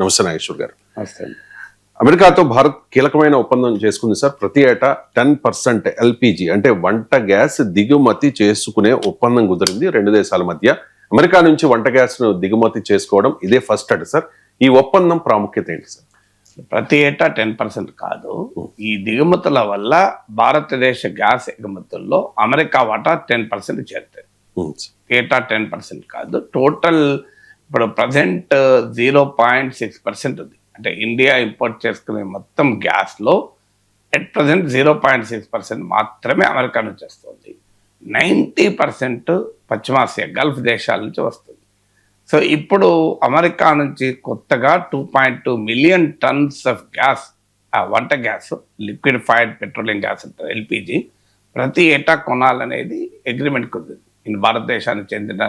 నమస్తే నాగేశ్వర్ గారు. అమెరికాతో భారత్ కీలకమైన ఒప్పందం చేసుకుంది సార్. ప్రతి ఏటా టెన్ పర్సెంట్ ఎల్పిజి అంటే వంట గ్యాస్ దిగుమతి చేసుకునే ఒప్పందం కుదిరింది రెండు దేశాల మధ్య. అమెరికా నుంచి వంట గ్యాస్ను దిగుమతి చేసుకోవడం ఇదే ఫస్ట్ అట సార్. ఈ ఒప్పందం ప్రాముఖ్యత ఏంటి సార్? ప్రతి ఏటా టెన్ పర్సెంట్ కాదు. ఈ దిగుమతుల వల్ల భారతదేశ గ్యాస్ ఎగుమతుల్లో అమెరికా వాటా టెన్ పర్సెంట్ చేరుతుంది. ఏటా టెన్ పర్సెంట్ కాదు. టోటల్ ఇప్పుడు present zero point six percent ఉంది. అంటే ఇండియా ఇంపోర్ట్ చేసుకునే మొత్తం గ్యాస్లో at present zero point six percent మాత్రమే అమెరికా నుంచి వస్తుంది. నైంటీ పర్సెంట్ పశ్చిమాసియా గల్ఫ్ దేశాల నుంచి వస్తుంది. సో ఇప్పుడు అమెరికా నుంచి కొత్తగా two point two million tons of gas ఆ వంట gas liquefied petroleum gas LPG ప్రతి ఏటా కొనాలనేది అగ్రిమెంట్ కుదిరింది భారతదేశానికి చెందిన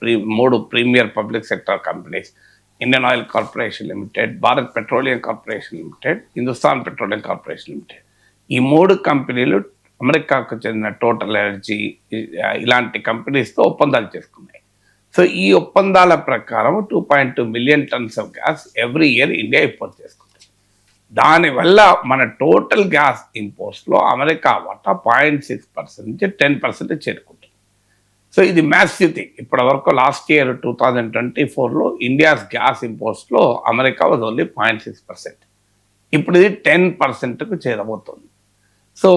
ప్రీ మూడు premier public sector companies. Indian oil corporation limited Bharat petroleum corporation limited Hindustan petroleum corporation limited. ఈ మూడు కంపెనీలు అమెరికాకు చెందిన టోటల్ ఎనర్జీ ఇలాంటి కంపెనీస్తో ఒప్పందాలు చేసుకున్నాయి. సో ఈ ఒప్పందాల ప్రకారం two point two million tons of gas every year India import చేసుకుంటుంది. దానివల్ల మన టోటల్ గ్యాస్ ఇంపోర్ట్స్లో అమెరికా వాటా పాయింట్ సిక్స్ పర్సెంట్ నుంచి టెన్ పర్సెంట్ చేరుకుంటుంది సో ఇది మ్యాథ్ థింగ్ ఇప్పటి వరకు last year two thousand twenty ఫోర్లో India's gas ఇంపోర్ట్స్లో America was only point six percent ఇప్పుడు ఇది టెన్ పర్సెంట్కు చేరబోతుంది. సో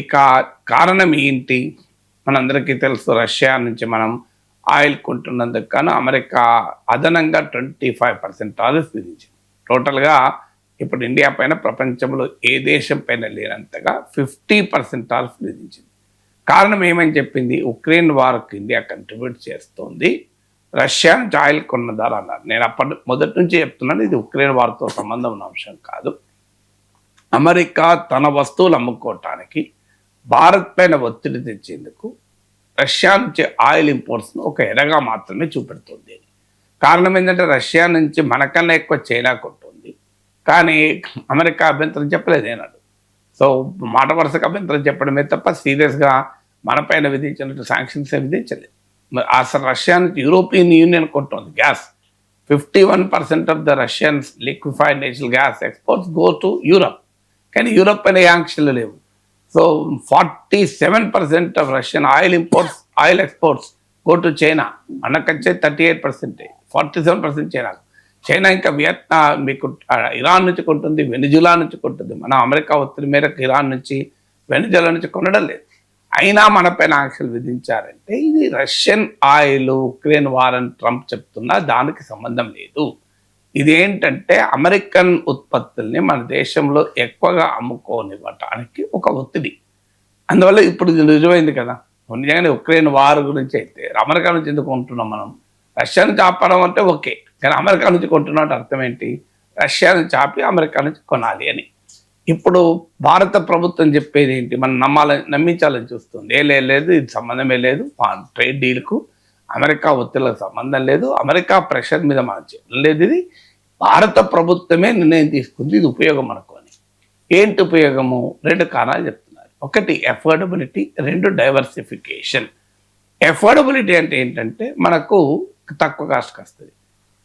ఇక కారణం ఏంటి? మనందరికీ తెలుసు రష్యా నుంచి మనం ఆయిల్ కొంటున్నందుకు గాను అమెరికా అదనంగా ట్వంటీ ఫైవ్ పర్సెంట్ టారిఫ్ విధించింది టోటల్గా ఇప్పుడు ఇండియా పైన ప్రపంచంలో ఏ దేశం పైన లేనంతగా ఫిఫ్టీ పర్సెంట్ టారిఫ్ విధించింది. కారణం ఏమని చెప్పింది? ఉక్రెయిన్ వార్కి ఇండియా కంట్రిబ్యూట్ చేస్తోంది. రష్యా ఆయిల్ కొన్న ధర అన్నారు. నేను అప్పటి మొదటి నుంచి చెప్తున్నాను ఇది ఉక్రెయిన్ వార్తో సంబంధం ఉన్న అంశం కాదు. అమెరికా తన వస్తువులు అమ్ముకోవటానికి భారత్ పైన ఒత్తిడి తెచ్చేందుకు రష్యా నుంచి ఆయిల్ ఇంపోర్ట్స్ను ఒక ఎరగా మాత్రమే చూపెడుతుంది. కారణం ఏంటంటే రష్యా నుంచి మనకన్నా ఎక్కువ చైనా కొంటుంది. కానీ అమెరికా అభ్యంతరం చెప్పలేదు ఏనాడు సో మాట వరుసగా అభ్యంతరం చెప్పడమే తప్ప సీరియస్గా మన పైన విధించినట్టు శాంక్షన్స్ విధించలేదు. మరి అసలు రష్యా నుంచి European union కొంటుంది gas. Fifty one percent of the Russians liquefied natural gas exports go to Europe కానీ యూరప్ పైన యాంక్షన్లు లేవు. So forty seven percent of Russian oil imports oil exports go to China మనకొచ్చే thirty eight పర్సెంటే forty seven percent China China ఇంకా వియత్నా మీకు Iran నుంచి కొంటుంది Venezuela నుంచి కొంటుంది. మన అమెరికా ఒత్తిడి మేరకు ఇరాన్ నుంచి వెనిజులా నుంచి కొనడం లేదు. అయినా మనపైన ఆంక్షలు విధించారంటే ఇది రష్యన్ ఆయిల్ ఉక్రెయిన్ వార్ అని ట్రంప్ చెప్తున్నా దానికి సంబంధం లేదు. ఇదేంటంటే అమెరికన్ ఉత్పత్తుల్ని మన దేశంలో ఎక్కువగా అమ్ముకోనివ్వటానికి ఒక ఒత్తిడి. అందువల్ల ఇప్పుడు ఇది నిజమైంది కదా. నిజంగానే ఉక్రెయిన్ వార్ గురించి అయితే అమెరికా నుంచి ఎందుకు ఉంటున్నాం మనం? రష్యా నుంచి ఆపడం అంటే ఓకే. కానీ అమెరికా నుంచి కొంటున్నట్టు అర్థమేంటి అర్థం ఏంటి? రష్యా నుంచి ఆపి అమెరికా నుంచి కొనాలి అని. ఇప్పుడు భారత ప్రభుత్వం చెప్పేది ఏంటి? మనం నమ్మాలని నమ్మించాలని చూస్తుంది. ఏ లేదు ఇది సంబంధమే లేదు. ట్రేడ్ డీల్కు అమెరికా ఒత్తిళ్ళకు సంబంధం లేదు. అమెరికా ప్రెషర్ మీద మనం చేయలేదు లేదు. ఇది భారత ప్రభుత్వమే నిర్ణయం తీసుకుంది. ఇది ఉపయోగం అనుకోని ఏంటి ఉపయోగము? రెండు కారణాలు చెప్తున్నారు. ఒకటి ఎఫోర్డబిలిటీ. రెండు డైవర్సిఫికేషన్. ఎఫోర్డబిలిటీ అంటే ఏంటంటే మనకు తక్కువ కాస్ట్కి వస్తుంది.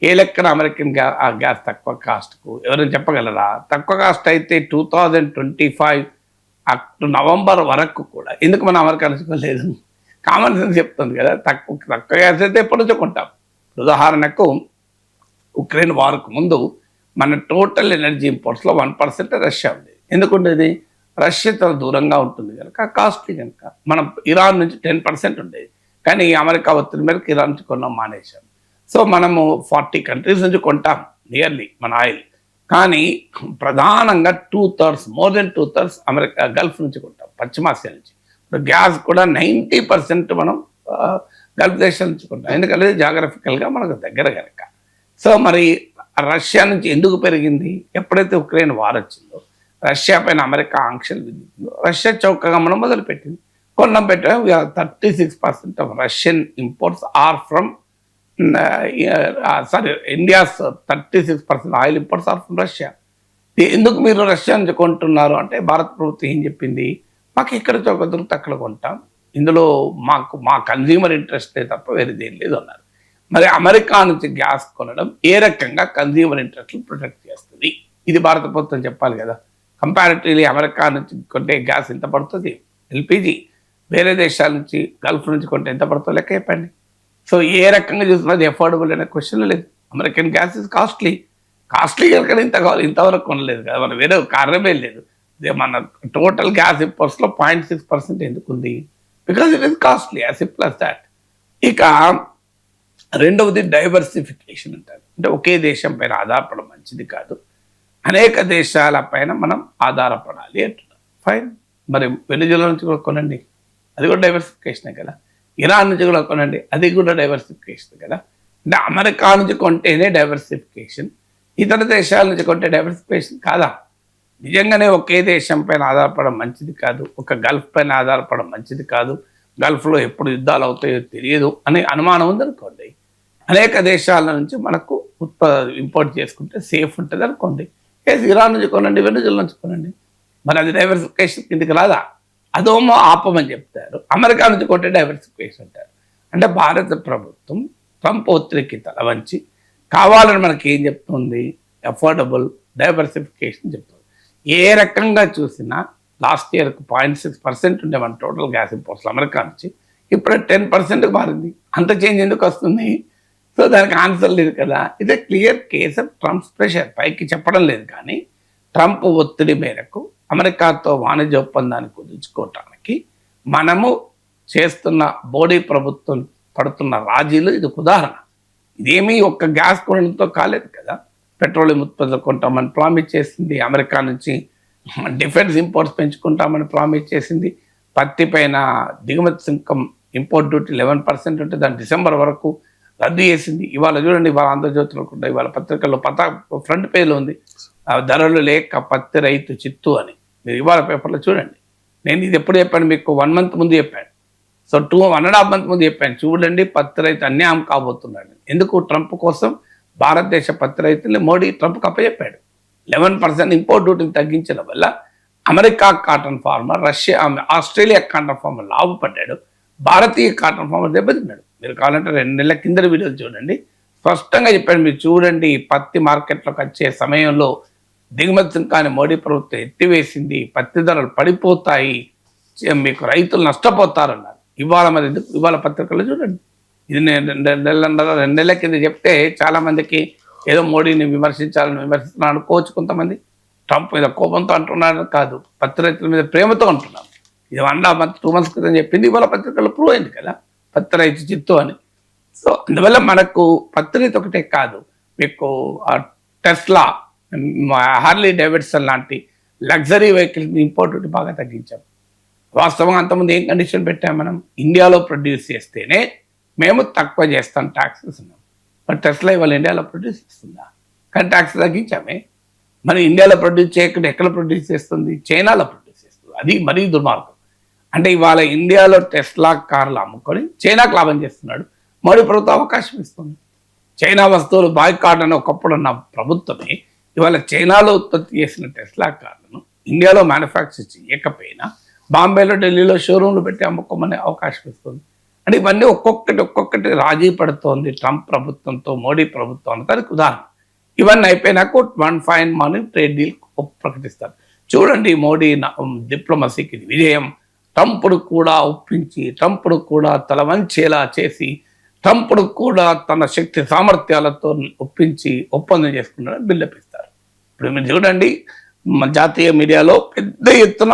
ఏ లెక్కన అమెరికన్ గ్యా ఆ గ్యాస్ తక్కువ కాస్ట్కు? ఎవరైనా చెప్పగలరా? తక్కువ కాస్ట్ అయితే టూ థౌజండ్ ట్వంటీ ఫైవ్ అక్టు నవంబర్ వరకు కూడా. ఎందుకు మనం అమెరికా అనుకోలేదు? కామన్ సెన్స్ చెప్తుంది కదా. తక్కువ తక్కువ గ్యాస్ అయితే ఎప్పుడు కొంటాం. ఉదాహరణకు ఉక్రెయిన్ వార్కు ముందు మన టోటల్ ఎనర్జీ ఇంపోర్ట్స్లో వన్ పర్సెంట్ రష్యా ఉంది. ఎందుకుండేది? రష్యా చాలా దూరంగా ఉంటుంది కనుక కాస్ట్లీ కనుక. మనం ఇరాన్ నుంచి టెన్ పర్సెంట్ ఉండేది కానీ అమెరికా ఒత్తిడి మేరకు ఇరాన్ నుంచి కొన్నాం మానేశాం. సో మనము ఫార్టీ కంట్రీస్ నుంచి కొంటాం నియర్లీ మన ఆయిల్. కానీ ప్రధానంగా two thirds more than two thirds America gulf నుంచి కొంటాం పశ్చిమాసియా నుంచి. ఇప్పుడు గ్యాస్ కూడా నైంటీ పర్సెంట్ మనం గల్ఫ్ దేశాల నుంచి కొంటాం. ఎందుకంటే జాగ్రఫికల్గా మనకు దగ్గర కనుక. సో మరి రష్యా నుంచి ఎందుకు పెరిగింది? ఎప్పుడైతే ఉక్రెయిన్ వార్ వచ్చిందో రష్యా పైన అమెరికా ఆంక్షలు విధించిందో రష్యా చౌకగా మనం మొదలుపెట్టింది. కొన్నం పెట్టాం thirty six percent of Russian imports are from sorry India's thirty six percent oil imports are from Russia ఎందుకు మీరు రష్యా నుంచి కొంటున్నారు? అంటే భారత ప్రభుత్వం ఏం చెప్పింది? మాకు ఎక్కడ చౌక దొరికితే అక్కడ కొంటాం. ఇందులో మాకు మా కన్జ్యూమర్ ఇంట్రెస్టే తప్ప వేరేది ఏం లేదు అన్నారు. మరి అమెరికా నుంచి గ్యాస్ కొనడం ఏ రకంగా కన్జ్యూమర్ ఇంట్రెస్ట్లు ప్రొటెక్ట్ చేస్తుంది? ఇది భారత ప్రభుత్వం చెప్పాలి కదా. కంపారిటివ్లీ అమెరికా నుంచి కొంటే గ్యాస్ ఎంత పడుతుంది? ఎల్పిజి. వేరే దేశాల నుంచి గల్ఫ్ నుంచి కొంటే ఎంత పడుతుందో లెక్క చెప్పండి. సో ఏ రకంగా చూస్తున్నది అఫోర్డబుల్ అనే క్వశ్చన్ లేదు. American gas is costly costly కనుక ఇంత కావాలి ఇంతవరకు కొనలేదు కదా. మన వేరే కారణమే లేదు. మన టోటల్ గ్యాస్ ఇంపోర్ట్స్లో పాయింట్ సిక్స్ పర్సెంట్ ఎందుకు ఉంది? Because it is costly as simple as that ఇక రెండవది డైవర్సిఫికేషన్ అంటారు. అంటే ఒకే దేశం పైన ఆధారపడడం మంచిది కాదు. అనేక దేశాల పైన మనం ఆధారపడాలి అంటున్నారు. ఫైన్ మరి వెనుజుల నుంచి కూడా కొనండి. అది కూడా డైవర్సిఫికేషనే కదా. ఇరాన్ నుంచి కూడా కొనండి. అది కూడా డైవర్సిఫికేషన్ కదా. అంటే అమెరికా నుంచి కొంటేనే డైవర్సిఫికేషన్ ఇతర దేశాల నుంచి కొంటే డైవర్సిఫికేషన్ కాదా? నిజంగానే ఒకే దేశం పైన ఆధారపడడం మంచిది కాదు. ఒక గల్ఫ్ పైన ఆధారపడడం మంచిది కాదు. గల్ఫ్లో ఎప్పుడు యుద్ధాలు అవుతాయో తెలియదు అనే అనుమానం ఉందనుకోండి అనేక దేశాల నుంచి మనకు ఉత్ప ఇంపోర్ట్ చేసుకుంటే సేఫ్ ఉంటుంది అనుకోండి. ఇరాన్ నుంచి కొనండి వెనుజుల నుంచి కొనండి. మరి అది డైవర్సిఫికేషన్ కిందకి రాదా? అదోమో ఆపమని చెప్తారు. అమెరికా నుంచి కొట్టే డైవర్సిఫికేషన్ అంటారు. అంటే భారత ప్రభుత్వం ట్రంప్ ఒత్తిడికి తల వంచి కావాలని మనకి ఏం చెప్తుంది? అఫోర్డబుల్ డైవర్సిఫికేషన్ చెప్తుంది. ఏ రకంగా చూసినా లాస్ట్ ఇయర్కి పాయింట్ సిక్స్ పర్సెంట్ ఉండే మన టోటల్ గ్యాస్ ఇంపోర్ట్స్ అమెరికా నుంచి ఇప్పుడు టెన్ పర్సెంట్కి మారింది. అంత చేంజ్ ఎందుకు వస్తుంది? సో దానికి ఆన్సర్ లేదు కదా. ఇదే clear case of Trump's pressure పైకి చెప్పడం లేదు కానీ ట్రంప్ ఒత్తిడి మేరకు అమెరికాతో వాణిజ్య ఒప్పందాన్ని కుదుర్చుకోవటానికి మనము చేస్తున్న మోడీ ప్రభుత్వం పడుతున్న రాజీలు ఇది ఒక ఉదాహరణ. ఇదేమీ ఒక్క గ్యాస్ కొనడంతో కాలేదు కదా. పెట్రోలియం ఉత్పత్తులు కొంటామని ప్రామిస్ చేసింది అమెరికా నుంచి డిఫెన్స్ ఇంపోర్ట్స్ పెంచుకుంటామని ప్రామిస్ చేసింది పత్తి పైన దిగుమతి సుంకం ఇంపోర్ట్ డ్యూటీ లెవెన్ పర్సెంట్ ఉంటే దాన్ని డిసెంబర్ వరకు రద్దు చేసింది. ఇవాళ చూడండి ఇవాళ ఆంధ్రజ్యోతిలో కూడా ఇవాళ పత్రికల్లో పతా ఫ్రంట్ పేజ్లో ఉంది. ఆ ధరలు లేక పత్తి రైతు చిత్తు అని. మీరు ఇవాళ పేపర్లో చూడండి. నేను ఇది ఎప్పుడు చెప్పాను మీకు? వన్ మంత్ ముందు చెప్పాను. So two one and half month ముందు చెప్పాను. చూడండి పత్తి రైతు అన్యాయం కాబోతున్నాడు. ఎందుకు ట్రంప్ కోసం? భారతదేశ పత్తి రైతులు మోడీ ట్రంప్కి అప్పచెప్పాడు. లెవెన్ పర్సెంట్ ఇంపోర్ట్ డ్యూటీని తగ్గించడం వల్ల America cotton farmer Russia Australia cotton farmer లాభపడ్డాడు. భారతీయ కాటన్ ఫార్మర్ దెబ్బతిన్నాడు. మీరు కావాలంటే రెండు నెలల కింద వీడియోలు చూడండి. స్పష్టంగా చెప్పాడు మీరు చూడండి పత్తి మార్కెట్లోకి వచ్చే సమయంలో దిగుమతి కాని మోడీ ప్రభుత్వం ఎత్తివేసింది పత్తి ధరలు పడిపోతాయి మీకు రైతులు నష్టపోతారన్నారు. ఇవాళ మరి ఎందుకు? ఇవాళ పత్రికల్లో చూడండి. ఇది నేను రెండు నెలల రెండు నెలల కింద చెప్తే చాలా మందికి ఏదో మోడీని విమర్శించాలని విమర్శిస్తున్నాను అనుకోవచ్చు కొంతమంది. ట్రంప్ మీద కోపంతో అంటున్నాడు కాదు. పత్తి రైతుల మీద ప్రేమతో అంటున్నాను ఇది one half month two months క్రితం చెప్పింది. ఇవాళ పత్రికల్లో ప్రూవ్ అయింది కదా. పత్తి రైతు చిత్తు అని. సో అందువల్ల మనకు పత్తి రైతు ఒకటే కాదు. మీకు ఆ టెస్లా హార్లీ డేవిడ్సన్ లాంటి లగ్జరీ వెహికల్స్ ఇంపోర్ట్ బాగా తగ్గించాం. వాస్తవంగా అంతకుముందు ఏం కండిషన్ పెట్టాం మనం? ఇండియాలో ప్రొడ్యూస్ చేస్తేనే మేము తక్కువ చేస్తాం ట్యాక్సెస్ మరి టెస్లా ఇవాళ ఇండియాలో ప్రొడ్యూస్ చేస్తుందా? కానీ ట్యాక్స్ తగ్గించామే. మరి ఇండియాలో ప్రొడ్యూస్ చేయకుండా ఎక్కడ ప్రొడ్యూస్ చేస్తుంది? చైనాలో ప్రొడ్యూస్ చేస్తుంది. అది మరీ దుర్మార్గం. అంటే ఇవాళ ఇండియాలో టెస్లా కార్లు అమ్ముకొని చైనాకు లాభం చేస్తున్నాడు. మోడీ ప్రభుత్వం అవకాశం ఇస్తుంది. చైనా వస్తువులు బాయ్కాట్ అని ఒకప్పుడు ఉన్న ప్రభుత్వమే ఇవాళ చైనాలో ఉత్పత్తి చేసిన టెస్లా కార్లను ఇండియాలో మ్యానుఫ్యాక్చర్ చేయకపోయినా బాంబేలో ఢిల్లీలో షోరూంలు పెట్టి అమ్ముకోమనే అవకాశం ఇస్తుంది అంటే ఇవన్నీ ఒక్కొక్కటి ఒక్కొక్కటి రాజీ పడుతోంది ట్రంప్ ప్రభుత్వంతో మోడీ ప్రభుత్వం దానికి ఉదాహరణ. ఇవన్నీ అయిపోయినాక one fine money trade deal ప్రకటిస్తారు. చూడండి మోడీ డిప్లొమసీకి విజయం. ట్రంప్ను కూడా ఒప్పించి ట్రంప్ను కూడా తల వంచేలా చేసి ట్రంప్ను కూడా తన శక్తి సామర్థ్యాలతో ఒప్పించి ఒప్పందం చేసుకున్నాడని బిల్లపిస్తారు ఇప్పుడు మీరు చూడండి మన జాతీయ మీడియాలో పెద్ద ఎత్తున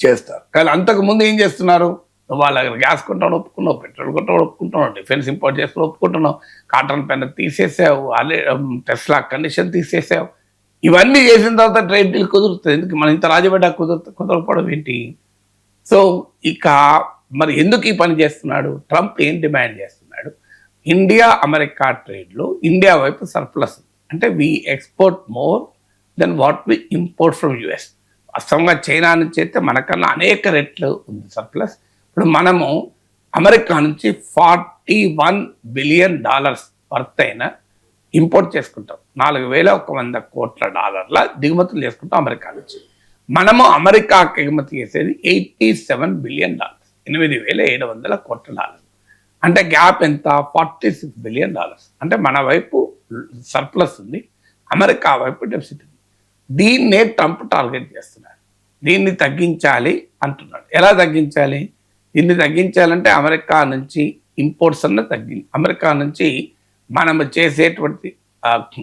చేస్తారు. కానీ అంతకు ముందు ఏం చేస్తున్నారు? వాళ్ళ దగ్గర గ్యాస్ కొంటాను ఒప్పుకున్నావు పెట్రోల్ కొంటాను ఒప్పుకుంటున్నావు డిఫెన్స్ ఇంపోర్ట్ చేస్తూ ఒప్పుకుంటున్నావు కాటన్ పెన్ తీసేసావు అదే టెస్లా కండిషన్ తీసేసావు. ఇవన్నీ చేసిన తర్వాత ట్రేడ్ డీల్ కుదురుతుంది. ఎందుకు? మన ఇంత రాజబడ్డ కుదురు కుదరకపోవడం ఏంటి? సో ఇక మరి ఎందుకు ఈ పని చేస్తున్నాడు? ట్రంప్ ఏం డిమాండ్ చేస్తున్నాడు? ఇండియా అమెరికా ట్రేడ్లో ఇండియా వైపు సర్ప్లస్ అంటే we export more than what we import from US వాస్తవంగా చైనా నుంచి అయితే మనకన్నా అనేక రెట్లు ఉంది సర్ప్లస్ ఇప్పుడు మనము అమెరికా నుంచి forty one billion dollars worth అయిన ఇంపోర్ట్ చేసుకుంటాం. నాలుగు వేల ఒక వంద కోట్ల డాలర్ల దిగుమతులు చేసుకుంటాం అమెరికా నుంచి. మనము అమెరికాకి ఎగుమతి చేసేది ఎయిటీ సెవెన్ బిలియన్ డాలర్స్ ఎనిమిది వేల ఏడు వందల కోట్ల డాలర్స్. అంటే గ్యాప్ ఎంత? Forty six billion dollars. అంటే మన వైపు సర్ప్లస్ ఉంది. అమెరికా వైపు డెఫిసిట్ ఉంది. దీన్నే ట్రంప్ టార్గెట్ చేస్తున్నాడు. దీన్ని తగ్గించాలి అంటున్నాడు. ఎలా తగ్గించాలి? దీన్ని తగ్గించాలంటే అమెరికా నుంచి ఇంపోర్ట్స్ అన్న తగ్గి అమెరికా నుంచి మనం చేసేటువంటి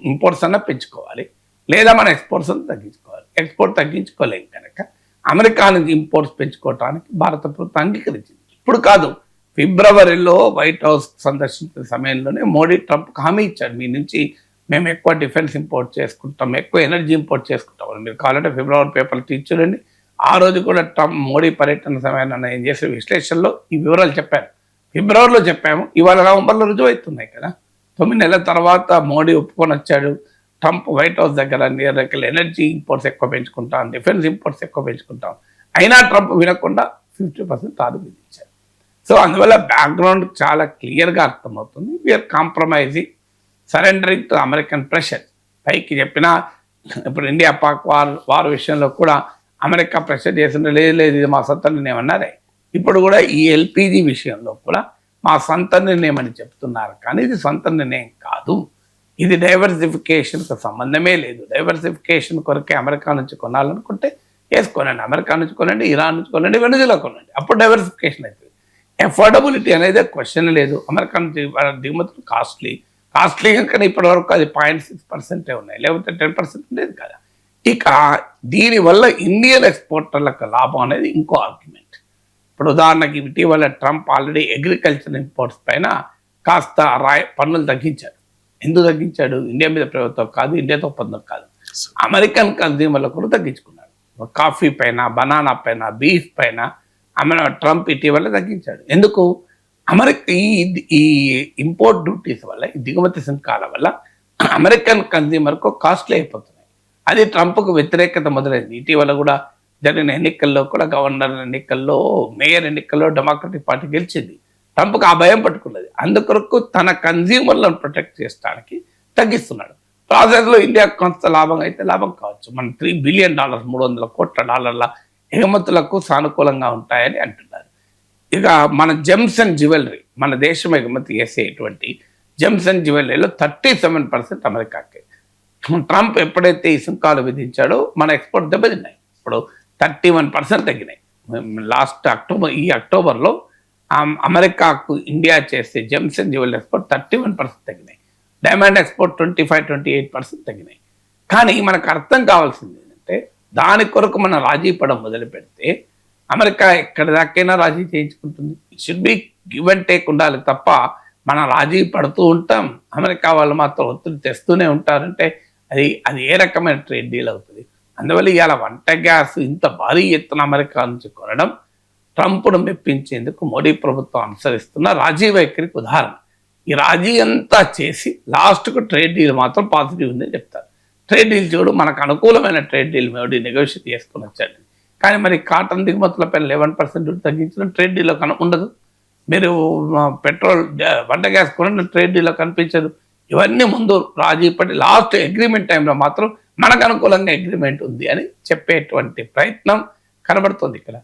ఇంపోర్ట్స్ అన్న పెంచుకోవాలి. లేదా మన ఎక్స్పోర్ట్స్ అన్న తగ్గించుకోవాలి. ఎక్స్పోర్ట్ తగ్గించుకోలేం కనుక అమెరికా నుంచి ఇంపోర్ట్స్ పెంచుకోవటానికి భారత ప్రభుత్వం అంగీకరించింది. ఇప్పుడు కాదు ఫిబ్రవరిలో వైట్ హౌస్ సందర్శించిన సమయంలోనే మోడీ ట్రంప్ హామీ ఇచ్చాడు మీ నుంచి మేము ఎక్కువ డిఫెన్స్ ఇంపోర్ట్ చేసుకుంటాం ఎక్కువ ఎనర్జీ ఇంపోర్ట్ చేసుకుంటాం మీరు కావాలంటే ఫిబ్రవరి పేపర్లు తీర్చుడండి ఆ రోజు కూడా ట్రంప్ మోడీ పర్యటన సమయాన్ని నేను చేసే విశ్లేషణలో ఈ వివరాలు చెప్పాను ఫిబ్రవరిలో చెప్పాము. ఇవాళ నవంబర్లో రుజువు అవుతున్నాయి కదా. తొమ్మిది నెలల తర్వాత మోడీ ఒప్పుకొని వచ్చాడు. ట్రంప్ వైట్ హౌస్ దగ్గర నియర్ దగ్గర ఎనర్జీ ఇంపోర్ట్స్ ఎక్కువ పెంచుకుంటాం డిఫెన్స్ ఇంపోర్ట్స్ ఎక్కువ పెంచుకుంటాం. అయినా ట్రంప్ వినకుండా ఫిఫ్టీ పర్సెంట్ తాను విధించారు సో అందువల్ల బ్యాక్గ్రౌండ్ చాలా క్లియర్గా అర్థమవుతుంది. We are compromising surrendering to American pressure పైకి చెప్పిన ఇప్పుడు ఇండియా పాక్ వార్ వార్ విషయంలో కూడా అమెరికా ప్రెషర్ చేసిన లేదు లేదు ఇది మా సొంత నిర్ణయమన్నారే ఇప్పుడు కూడా ఈ ఎల్పిజి విషయంలో కూడా మా సొంత నిర్ణయం అని చెప్తున్నారు. కానీ ఇది సొంత నిర్ణయం కాదు. ఇది డైవర్సిఫికేషన్కి సంబంధమే లేదు. డైవర్సిఫికేషన్ కొరకే అమెరికా నుంచి కొనాలనుకుంటే వేసుకోనండి. అమెరికా నుంచి కొనండి ఇరాన్ నుంచి కొనండి వెనుజులా కొనండి. అప్పుడు డైవర్సిఫికేషన్ అవుతుంది ఎఫోర్డబిలిటీ అనేది క్వశ్చన్ లేదు. అమెరికన్ దిగుమతులు కాస్ట్లీ కాస్ట్లీ కానీ ఇప్పటి వరకు అది పాయింట్ సిక్స్ పర్సెంటే ఉన్నాయి. లేకపోతే టెన్ పర్సెంట్ ఉండేది కదా. ఇక దీనివల్ల ఇండియన్ ఎక్స్పోర్టర్లకు లాభం అనేది ఇంకో ఆర్గ్యుమెంట్ ఇప్పుడు ఉదాహరణకి ఇటీవల ట్రంప్ ఆల్రెడీ అగ్రికల్చర్ ఇంపోర్ట్స్ పైన కాస్త రాయ పన్నులు తగ్గించాడు. ఎందుకు తగ్గించాడు? ఇండియా మీద ప్రభుత్వం కాదు ఇండియాతో ఒప్పందం కాదు. అమెరికన్ కన్జ్యూమర్లు కూడా తగ్గించుకున్నాడు. కాఫీ పైన బనానా పైన బీఫ్ పైన అమె ట్రంప్ ఇటీవల తగ్గించాడు. ఎందుకు? అమెరికా ఈ ఈ ఇంపోర్ట్ డ్యూటీస్ వల్ల ఈ దిగుమతి సుంకాల వల్ల అమెరికన్ కన్జ్యూమర్కు కాస్ట్లీ అయిపోతున్నాయి. అది ట్రంప్కు వ్యతిరేకత మొదలైంది. ఇటీవల కూడా జరిగిన ఎన్నికల్లో కూడా గవర్నర్ ఎన్నికల్లో మేయర్ ఎన్నికల్లో డెమోక్రటిక్ పార్టీ గెలిచింది. ట్రంప్కి ఆ భయం పట్టుకున్నది. అందుకొరకు తన కన్జ్యూమర్లను ప్రొటెక్ట్ చేయడానికి తగ్గిస్తున్నాడు. ప్రాసెస్లో ఇండియా కొంత లాభం అయితే లాభం కావచ్చు. మన త్రీ బిలియన్ డాలర్స్ మూడు వందల కోట్ల డాలర్ల ఎగుమతులకు సానుకూలంగా ఉంటాయని అంటున్నారు. ఇక మన జెమ్స్ అండ్ జ్యువెలరీ మన దేశం ఎగుమతి చేసేటువంటి జెమ్స్ అండ్ జ్యువెలరీలో థర్టీ సెవెన్ పర్సెంట్ అమెరికాకి. ట్రంప్ ఎప్పుడైతే ఈ సుంకాలు విధించాడో మన ఎక్స్పోర్ట్ దెబ్బతిన్నాయి. ఇప్పుడు థర్టీ వన్ పర్సెంట్ తగ్గినాయి. లాస్ట్ అక్టోబర్ ఈ అక్టోబర్లో అమెరికాకు ఇండియా చేసే gems and jewellery export thirty one percent తగ్గినాయి. Diamond export twenty five twenty eight percent తగ్గినాయి. కానీ మనకు అర్థం కావాల్సింది ఏంటంటే దాని కొరకు మనం రాజీ పడడం మొదలు పెడితే అమెరికా ఎక్కడి దాకైనా రాజీ చేయించుకుంటుంది. Should be give and take ఉండాలి తప్ప మనం రాజీ పడుతూ ఉంటాం. అమెరికా వాళ్ళు మాత్రం ఒత్తిడి తెస్తూనే ఉంటారంటే అది అది ఏ రకమైన ట్రేడ్ డీల్ అవుతుంది. అందువల్ల ఇవాళ వంట గ్యాస్ ఇంత భారీ ఎత్తున అమెరికా నుంచి కొనడం ట్రంప్ను మెప్పించేందుకు మోడీ ప్రభుత్వం అనుసరిస్తున్న రాజీ వైఖరికి ఉదాహరణ. ఈ రాజీ అంతా చేసి లాస్ట్కు ట్రేడ్ డీల్ మాత్రం పాజిటివ్ ఉందని చెప్తారు. ట్రేడ్ డీల్ చూడు మనకు అనుకూలమైన ట్రేడ్ డీల్ మోడీ నెగోషియేట్ చేసుకుని వచ్చాడు కానీ మరి కాటన్ దిగుమతులపై లెవెన్ పర్సెంట్ తగ్గించడం ట్రేడ్ డీల్లో కన ఉండదు. మీరు పెట్రోల్ వంట గ్యాస్ కొనడం ట్రేడ్ డీల్లో కనిపించదు. ఇవన్నీ ముందు రాజీ పడి లాస్ట్ అగ్రిమెంట్ టైంలో మాత్రం మనకు అనుకూలంగా అగ్రిమెంట్ ఉంది అని చెప్పేటువంటి ప్రయత్నం కనబడుతుంది ఇక్కడ.